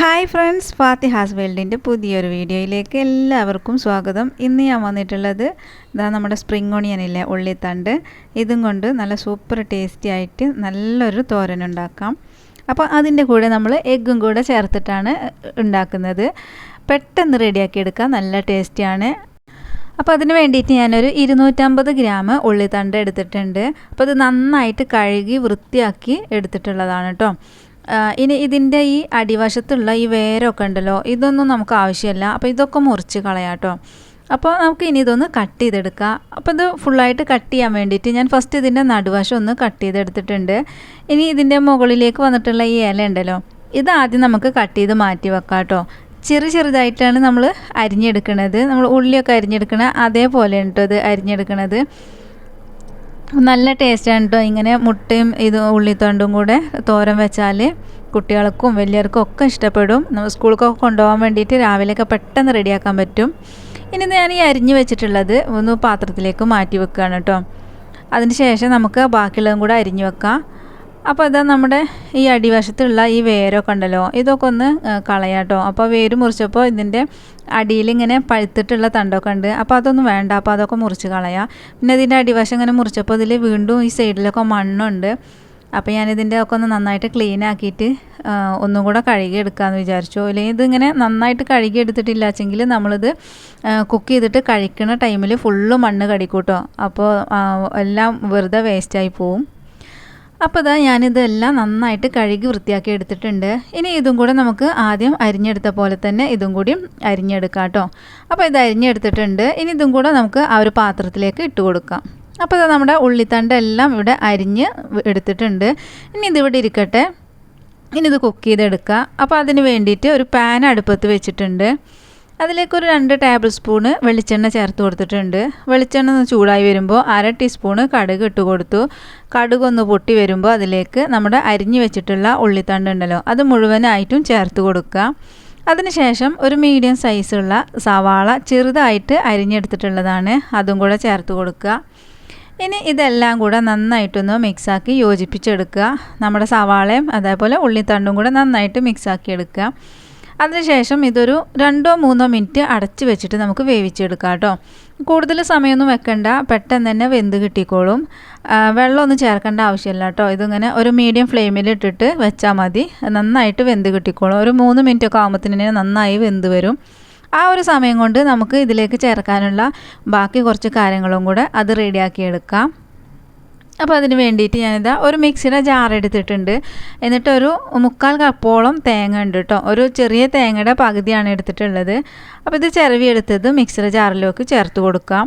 Hi friends Fathiha's വേൾഡിന്റെ പുതിയൊരു വീഡിയോയിലേക്ക് എല്ലാവർക്കും സ്വാഗതം. ഇന്ന് ഞാൻ വന്നിട്ടുള്ളത് ഇതാ നമ്മുടെ സ്പ്രിംഗ് ഇല്ലേ ഉള്ളിത്തണ്ട്. ഇതും കൊണ്ട് നല്ല സൂപ്പർ ടേസ്റ്റി ആയിട്ട് നല്ലൊരു തോരൻ ഉണ്ടാക്കാം. അപ്പോൾ അതിന്റെ കൂടെ നമ്മൾ എഗ്ഗും കൂടെ ചേർത്തിട്ടാണ് ഉണ്ടാക്കുന്നത്. പെട്ടെന്ന് റെഡിയാക്കി എടുക്കാം നല്ല ടേസ്റ്റിയാണ് അപ്പോൾ അതിന് വേണ്ടിയിട്ട് ഞാനൊരു ഇരുന്നൂറ്റമ്പത് ഗ്രാം ഉള്ളിത്തണ്ട് എടുത്തിട്ടുണ്ട്. അപ്പോൾ ഇത് നന്നായിട്ട് കഴുകി വൃത്തിയാക്കി എടുത്തിട്ടുള്ളതാണ് കേട്ടോ ഇനി ഇതിന്റെ ഈ അടിവശത്തുള്ള ഈ വേരൊക്കെ ഉണ്ടല്ലോ ഇതൊന്നും നമുക്ക് ആവശ്യമില്ല. അപ്പോൾ ഇതൊക്കെ മുറിച്ച് കളയാട്ടോ. അപ്പോൾ നമുക്ക് ഇനി ഇതൊന്ന് കട്ട് ചെയ്തെടുക്കാം. അപ്പോൾ ഇത് ഫുള്ളായിട്ട് കട്ട് ചെയ്യാൻ വേണ്ടിയിട്ട് ഞാൻ ഫസ്റ്റ് ഇതിന്റെ നടുവശം ഒന്ന് കട്ട് ചെയ്തെടുത്തിട്ടുണ്ട്. ഇനി ഇതിന്റെ മുകളിലേക്ക് വന്നിട്ടുള്ള ഈ ഇല ഉണ്ടല്ലോ ഇത് ആദ്യം നമുക്ക് കട്ട് ചെയ്ത് മാറ്റി വെക്കാം കേട്ടോ ചെറു ചെറുതായിട്ടാണ് നമ്മൾ അരിഞ്ഞെടുക്കുന്നത് നമ്മൾ ഉള്ളിയൊക്കെ അരിഞ്ഞെടുക്കണ അതേപോലെ കേട്ടോ ഇത് അരിഞ്ഞെടുക്കണത്. നല്ല ടേസ്റ്റാണ് കേട്ടോ ഇങ്ങനെ മുട്ടയും ഇത് ഉള്ളിത്തൊണ്ടും കൂടെ തോരൻ വെച്ചാൽ കുട്ടികൾക്കും വലിയവർക്കും ഒക്കെ ഇഷ്ടപ്പെടും. നമ്മൾ സ്കൂളിലേക്കൊക്കെ കൊണ്ടുപോകാൻ വേണ്ടിയിട്ട് രാവിലെയൊക്കെ പെട്ടെന്ന് റെഡിയാക്കാൻ പറ്റും. ഇനി ഞാൻ ഈ അരിഞ്ഞ് വെച്ചിട്ടുള്ളത് ഒന്ന് പാത്രത്തിലേക്ക് മാറ്റി വെക്കുകയാണ് കേട്ടോ അതിന് ശേഷം നമുക്ക് ബാക്കിയുള്ളതും കൂടെ അരിഞ്ഞ് വെക്കാം. അപ്പോൾ ഇതാ നമ്മുടെ ഈ അടിവശത്തുള്ള ഈ വേരൊക്കെ ഉണ്ടല്ലോ ഇതൊക്കെ ഒന്ന് കളയാട്ടോ. അപ്പോൾ വേര് മുറിച്ചപ്പോൾ ഇതിന്റെ അടിയിൽ ഇങ്ങനെ പഴുത്തിട്ടുള്ള തണ്ടൊക്കെ ഉണ്ട്. അപ്പോൾ അതൊന്നും വേണ്ട. അപ്പോൾ അതൊക്കെ മുറിച്ച് കളയാം. പിന്നെ ഇതിന്റെ അടിവശം ഇങ്ങനെ മുറിച്ചപ്പോൾ ഇതിൽ വീണ്ടും ഈ സൈഡിലൊക്കെ മണ്ണുണ്ട്. അപ്പോൾ ഞാനിതിന്റെ ഒക്കെ ഒന്ന് നന്നായിട്ട് ക്ലീൻ ആക്കിയിട്ട് ഒന്നും കൂടെ കഴുകി എടുക്കാമെന്ന് വിചാരിച്ചു. അല്ലെങ്കിൽ ഇതിങ്ങനെ നന്നായിട്ട് കഴുകി എടുത്തിട്ടില്ലാച്ചെങ്കിൽ നമ്മളിത് കുക്ക് ചെയ്തിട്ട് കഴിക്കുന്ന ടൈമിൽ ഫുള്ള് മണ്ണ് കടിക്കൂട്ടോ. അപ്പോൾ എല്ലാം വെറുതെ വേസ്റ്റായി പോവും. അപ്പോൾ ഇതാ ഞാനിതെല്ലാം നന്നായിട്ട് കഴുകി വൃത്തിയാക്കി എടുത്തിട്ടുണ്ട്. ഇനി ഇതും കൂടെ നമുക്ക് ആദ്യം അരിഞ്ഞെടുത്ത പോലെ തന്നെ ഇതും കൂടി അരിഞ്ഞെടുക്കാം കേട്ടോ. അപ്പോൾ ഇത് അരിഞ്ഞെടുത്തിട്ടുണ്ട്. ഇനി ഇതും കൂടെ നമുക്ക് ആ ഒരു പാത്രത്തിലേക്ക് ഇട്ട് കൊടുക്കാം. അപ്പോൾ ഇതാ നമ്മുടെ ഉള്ളിത്തണ്ട് എല്ലാം ഇവിടെ അരിഞ്ഞ് എടുത്തിട്ടുണ്ട്. ഇനി ഇതിവിടെ ഇരിക്കട്ടെ. ഇനി ഇത് കുക്ക് ചെയ്തെടുക്കുക അപ്പോൾ അതിന് വേണ്ടിയിട്ട് ഒരു പാൻ അടുപ്പത്ത് വെച്ചിട്ടുണ്ട്. അതിലേക്ക് ഒരു രണ്ട് ടേബിൾ സ്പൂണ് വെളിച്ചെണ്ണ ചേർത്ത് കൊടുത്തിട്ടുണ്ട്. വെളിച്ചെണ്ണ ഒന്ന് ചൂടായി വരുമ്പോൾ അര ടീസ്പൂണ് കടുക് ഇട്ട് കൊടുത്തു. കടുക് ഒന്ന് പൊട്ടി വരുമ്പോൾ അതിലേക്ക് നമ്മുടെ അരിഞ്ഞു വെച്ചിട്ടുള്ള ഉള്ളിത്തണ്ട് ഉണ്ടല്ലോ അത് മുഴുവനായിട്ടും ചേർത്ത് കൊടുക്കുക. അതിനുശേഷം ഒരു മീഡിയം സൈസുള്ള സവാള ചെറുതായിട്ട് അരിഞ്ഞെടുത്തിട്ടുള്ളതാണ് അതും കൂടെ ചേർത്ത് കൊടുക്കുക. ഇനി ഇതെല്ലാം കൂടെ നന്നായിട്ടൊന്ന് മിക്സാക്കി യോജിപ്പിച്ചെടുക്കുക. നമ്മുടെ സവാളയും അതേപോലെ ഉള്ളിത്തണ്ടും കൂടെ നന്നായിട്ട് മിക്സാക്കി എടുക്കുക. അതിനുശേഷം ഇതൊരു രണ്ടോ മൂന്നോ മിനിറ്റ് അടച്ച് വെച്ചിട്ട് നമുക്ക് വേവിച്ചെടുക്കാം കേട്ടോ. കൂടുതൽ സമയമൊന്നും വെക്കണ്ട. പെട്ടെന്ന് തന്നെ വെന്ത് കിട്ടിക്കോളും. വെള്ളമൊന്നും ചേർക്കേണ്ട ആവശ്യമില്ല കേട്ടോ. ഇതിങ്ങനെ ഒരു മീഡിയം ഫ്ലെയിമിൽ ഇട്ടിട്ട് വെച്ചാൽ മതി. നന്നായിട്ട് വെന്ത് കിട്ടിക്കോളും. ഒരു മൂന്ന് മിനിറ്റ് ഒക്കെ ആകുമ്പോഴത്തേന് നന്നായി വെന്ത് വരും. ആ ഒരു സമയം കൊണ്ട് നമുക്ക് ഇതിലേക്ക് ചേർക്കാനുള്ള ബാക്കി കുറച്ച് കാര്യങ്ങളും കൂടെ അത് റെഡിയാക്കി എടുക്കാം. അപ്പോൾ അതിന് വേണ്ടിയിട്ട് ഞാനിതാ ഒരു മിക്സിയുടെ ജാർ എടുത്തിട്ടുണ്ട്. എന്നിട്ട് ഒരു മുക്കാൽ കപ്പോളം തേങ്ങ ഉണ്ട് കേട്ടോ. ഒരു ചെറിയ തേങ്ങയുടെ പകുതിയാണ് എടുത്തിട്ടുള്ളത്. അപ്പോൾ ഇത് ചിരവി എടുത്തത് മിക്സിയുടെ ജാറിലേക്ക് ചേർത്ത് കൊടുക്കാം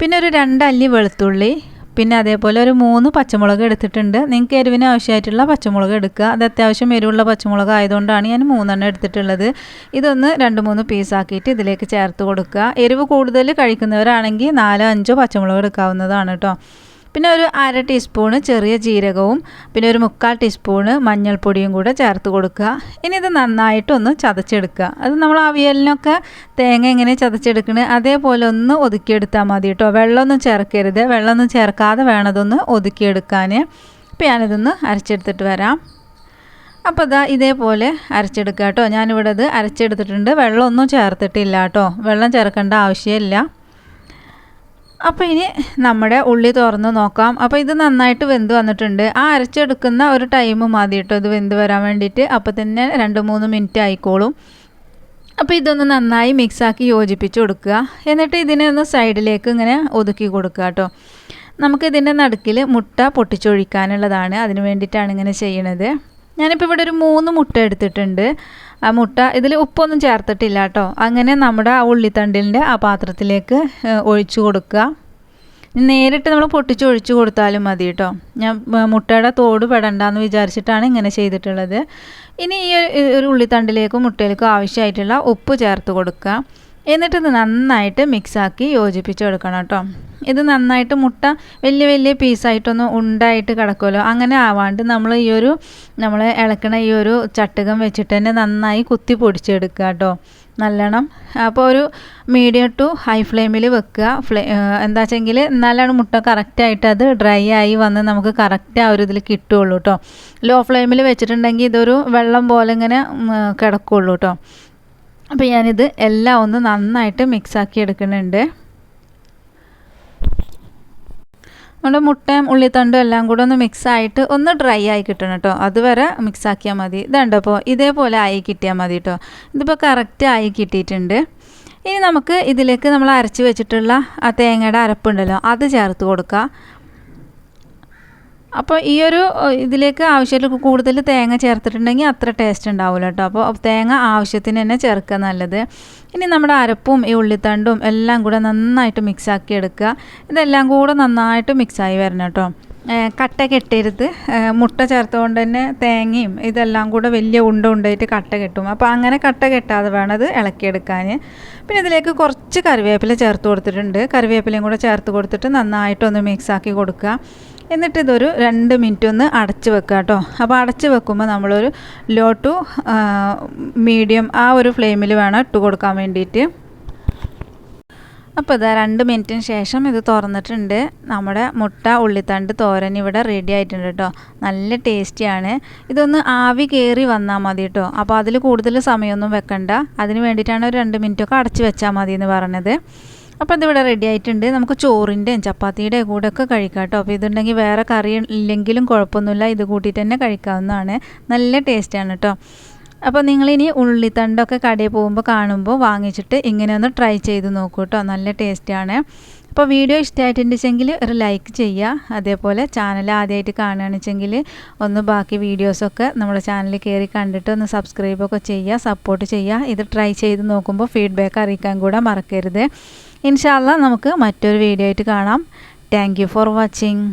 പിന്നെ ഒരു രണ്ടല്ലി വെളുത്തുള്ളി പിന്നെ അതേപോലെ ഒരു മൂന്ന് പച്ചമുളക് എടുത്തിട്ടുണ്ട്. നിങ്ങൾക്ക് എരിവിന് ആവശ്യമായിട്ടുള്ള പച്ചമുളക് എടുക്കുക. അത് അത്യാവശ്യം എരിവുള്ള പച്ചമുളക് ആയതുകൊണ്ടാണ് ഞാൻ മൂന്നെണ്ണം എടുത്തിട്ടുള്ളത്. ഇതൊന്ന് രണ്ട് മൂന്ന് പീസാക്കിയിട്ട് ഇതിലേക്ക് ചേർത്ത് കൊടുക്കുക. എരിവ് കൂടുതൽ കഴിക്കുന്നവരാണെങ്കിൽ നാലോ അഞ്ചോ പച്ചമുളക് എടുക്കാവുന്നതാണ് കേട്ടോ. പിന്നെ ഒരു അര ടീസ്പൂണ് ചെറിയ ജീരകവും പിന്നെ ഒരു മുക്കാൽ ടീസ്പൂണ് മഞ്ഞൾപ്പൊടിയും കൂടെ ചേർത്ത് കൊടുക്കുക. ഇനി ഇത് നന്നായിട്ടൊന്ന് ചതച്ചെടുക്കുക. അത് നമ്മൾ അവിയലിനൊക്കെ തേങ്ങ എങ്ങനെ ചതച്ചെടുക്കണേ അതേപോലെ ഒന്ന് ഒതുക്കിയെടുത്താൽ മതി കേട്ടോ വെള്ളമൊന്നും ചേർക്കരുത്. വെള്ളമൊന്നും ചേർക്കാതെ വേണതൊന്ന് ഒതുക്കിയെടുക്കാൻ. അപ്പോൾ ഞാനിതൊന്ന് അരച്ചെടുത്തിട്ട് വരാം. അപ്പോൾ ഇതാ ഇതേപോലെ അരച്ചെടുക്കുക കേട്ടോ ഞാനിവിടെ ഇത് അരച്ചെടുത്തിട്ടുണ്ട്. വെള്ളമൊന്നും ചേർത്തിട്ടില്ല കേട്ടോ വെള്ളം ചേർക്കേണ്ട ആവശ്യമില്ല. അപ്പോൾ ഇനി നമ്മുടെ ഉള്ളി തുറന്ന് നോക്കാം. അപ്പോൾ ഇത് നന്നായിട്ട് വെന്ത് വന്നിട്ടുണ്ട്. ആ അരച്ചെടുക്കുന്ന ഒരു ടൈം മതി കേട്ടോ ഇത് വെന്ത് വരാൻ വേണ്ടിയിട്ട്. അപ്പോൾ തന്നെ രണ്ട് മൂന്ന് മിനിറ്റ് ആയിക്കോളും. അപ്പോൾ ഇതൊന്ന് നന്നായി മിക്സാക്കി യോജിപ്പിച്ച് കൊടുക്കുക. എന്നിട്ട് ഇതിനെ ഒന്ന് സൈഡിലേക്ക് ഇങ്ങനെ ഒതുക്കി കൊടുക്കുക കേട്ടോ നമുക്കിതിന്റെ നടുക്കിൽ മുട്ട പൊട്ടിച്ചൊഴിക്കാനുള്ളതാണ്. അതിന് വേണ്ടിയിട്ടാണ് ഇങ്ങനെ ചെയ്യണത്. ഞാനിപ്പോൾ ഇവിടെ ഒരു മൂന്ന് മുട്ട എടുത്തിട്ടുണ്ട്. ആ മുട്ട ഇതിൽ ഉപ്പൊന്നും ചേർത്തിട്ടില്ല കേട്ടോ. അങ്ങനെ നമ്മുടെ ആ ഉള്ളിത്തണ്ടിന്റെ ആ പാത്രത്തിലേക്ക് ഒഴിച്ചു കൊടുക്കുക. നേരിട്ട് നമ്മൾ പൊട്ടിച്ച് ഒഴിച്ചു കൊടുത്താലും മതി കേട്ടോ. ഞാൻ മുട്ടയുടെ തോട് പെടണ്ടെന്ന് വിചാരിച്ചിട്ടാണ് ഇങ്ങനെ ചെയ്തിട്ടുള്ളത്. ഇനി ഈ ഒരു ഉള്ളിത്തണ്ടിലേക്കും മുട്ടയിലേക്കും ആവശ്യമായിട്ടുള്ള ഉപ്പ് ചേർത്ത് കൊടുക്കുക. എന്നിട്ട് ഇത് നന്നായിട്ട് മിക്സാക്കി യോജിപ്പിച്ച് കൊടുക്കണം കേട്ടോ. ഇത് നന്നായിട്ട് മുട്ട വലിയ വലിയ പീസായിട്ടൊന്നും ഉണ്ടായിട്ട് കിടക്കുമല്ലോ. അങ്ങനെ ആവാണ്ട് നമ്മൾ ഈ ഒരു നമ്മൾ ഇളക്കണ ഈ ഒരു ചട്ടുകം വെച്ചിട്ട് തന്നെ നന്നായി കുത്തി പൊടിച്ചെടുക്കുക കേട്ടോ. നല്ലോണം. അപ്പോൾ ഒരു മീഡിയം ടു ഹൈ ഫ്ലെയിമിൽ വെക്കുക. ഫ്ലേ എന്താ വെച്ചെങ്കിൽ എന്നാലാണ് മുട്ട കറക്റ്റായിട്ട് അത് ഡ്രൈ ആയി വന്ന് നമുക്ക് കറക്റ്റ് ആ ഒരു ഇതിൽ കിട്ടുകയുള്ളൂ കേട്ടോ. ലോ ഫ്ലെയിമിൽ വെച്ചിട്ടുണ്ടെങ്കിൽ ഇതൊരു വെള്ളം പോലെ ഇങ്ങനെ കിടക്കുകയുള്ളൂ കേട്ടോ. അപ്പോൾ ഞാനിത് എല്ലാം ഒന്ന് നന്നായിട്ട് മിക്സാക്കി എടുക്കുന്നുണ്ട്. നമ്മുടെ മുട്ടയും ഉള്ളിത്തണ്ടും എല്ലാം കൂടെ ഒന്ന് മിക്സ് ആയിട്ട് ഒന്ന് ഡ്രൈ ആയി കിട്ടണം കേട്ടോ. അതുവരെ മിക്സാക്കിയാൽ മതി. ഇതുണ്ടോ അപ്പോൾ ഇതേപോലെ ആയി കിട്ടിയാൽ മതി കേട്ടോ. ഇതിപ്പോൾ കറക്റ്റ് ആയി കിട്ടിയിട്ടുണ്ട്. ഇനി നമുക്ക് ഇതിലേക്ക് നമ്മൾ അരച്ച് വെച്ചിട്ടുള്ള ആ തേങ്ങയുടെ അരപ്പുണ്ടല്ലോ അത് ചേർത്ത് കൊടുക്കുക അപ്പോൾ ഈ ഒരു ഇതിലേക്ക് ആവശ്യത്തിൽ കൂടുതൽ തേങ്ങ ചേർത്തിട്ടുണ്ടെങ്കിൽ അത്ര ടേസ്റ്റ് ഉണ്ടാവില്ല കേട്ടോ അപ്പോൾ തേങ്ങ ആവശ്യത്തിന് തന്നെ ചേർക്കുക നല്ലത്. ഇനി നമ്മുടെ അരപ്പും ഈ ഉള്ളിത്തണ്ടും എല്ലാം കൂടെ നന്നായിട്ട് മിക്സാക്കി എടുക്കുക. ഇതെല്ലാം കൂടെ നന്നായിട്ട് മിക്സായി വരണം കേട്ടോ കട്ട കെട്ടരുത്. മുട്ട ചേർത്തുകൊണ്ട് തന്നെ തേങ്ങയും ഇതെല്ലാം കൂടെ വലിയ ഉണ്ട ഉണ്ടായിട്ട് കട്ട കെട്ടും. അപ്പോൾ അങ്ങനെ കട്ട കെട്ടാതെ വേണം അത് ഇളക്കിയെടുക്കാൻ പിന്നെ ഇതിലേക്ക് കുറച്ച് കറിവേപ്പില ചേർത്ത് കൊടുത്തിട്ടുണ്ട്. കറിവേപ്പിലയും കൂടെ ചേർത്ത് കൊടുത്തിട്ട് നന്നായിട്ടൊന്ന് മിക്സാക്കി കൊടുക്കുക. എന്നിട്ട് ഇതൊരു രണ്ട് മിനിറ്റ് ഒന്ന് അടച്ച് വെക്കുക കേട്ടോ. അപ്പോൾ അടച്ച് വെക്കുമ്പോൾ നമ്മളൊരു ലോ ടു മീഡിയം ആ ഒരു ഫ്ലെയിമിൽ വേണം ഇട്ട് കൊടുക്കാൻ വേണ്ടിയിട്ട്. അപ്പോൾ ഇതാ രണ്ട് മിനിറ്റിന് ശേഷം ഇത് തുറന്നിട്ടുണ്ട്. നമ്മുടെ മുട്ട ഉള്ളിത്തണ്ട് തോരൻ ഇവിടെ റെഡി ആയിട്ടുണ്ട് കേട്ടോ. നല്ല ടേസ്റ്റിയാണ് ഇതൊന്ന് ആവി കയറി വന്നാൽ മതി കേട്ടോ. അപ്പോൾ അതിൽ കൂടുതൽ സമയമൊന്നും വെക്കണ്ട. അതിന് വേണ്ടിയിട്ടാണ് ഒരു രണ്ട് മിനിറ്റൊക്കെ അടച്ച് വെച്ചാൽ മതി എന്ന് പറഞ്ഞത്. അപ്പോൾ ഇതിവിടെ റെഡി ആയിട്ടുണ്ട്. നമുക്ക് ചോറിന്റെയും ചപ്പാത്തിയുടെ കൂടെ ഒക്കെ കഴിക്കാം കേട്ടോ. അപ്പോൾ ഇതുണ്ടെങ്കിൽ വേറെ കറി ഇല്ലെങ്കിലും കുഴപ്പമൊന്നുമില്ല. ഇത് കൂട്ടിയിട്ട് തന്നെ കഴിക്കാവുന്നതാണ്. നല്ല ടേസ്റ്റാണ് കേട്ടോ. അപ്പോൾ നിങ്ങളിനി ഉള്ളിത്തണ്ടൊക്കെ കടയിൽ പോകുമ്പോൾ കാണുമ്പോൾ വാങ്ങിച്ചിട്ട് ഇങ്ങനെ ഒന്ന് ട്രൈ ചെയ്ത് നോക്കൂ കേട്ടോ. നല്ല ടേസ്റ്റാണ് അപ്പോൾ വീഡിയോ ഇഷ്ടമായിട്ടുണ്ടെങ്കിൽ ഒരു ലൈക്ക് ചെയ്യുക. അതേപോലെ ചാനൽ ആദ്യമായിട്ട് കാണുകയാണെന്നുവെച്ചെങ്കിൽ ഒന്ന് ബാക്കി വീഡിയോസൊക്കെ നമ്മുടെ ചാനലിൽ കയറി കണ്ടിട്ട് ഒന്ന് സബ്സ്ക്രൈബൊക്കെ ചെയ്യുക സപ്പോർട്ട് ചെയ്യുക. ഇത് ട്രൈ ചെയ്ത് നോക്കുമ്പോൾ ഫീഡ്ബാക്ക് അറിയിക്കാൻ കൂടെ മറക്കരുത്. ഇൻഷാല്ല നമുക്ക് മറ്റൊരു വീഡിയോ ആയിട്ട് കാണാം. Thank for watching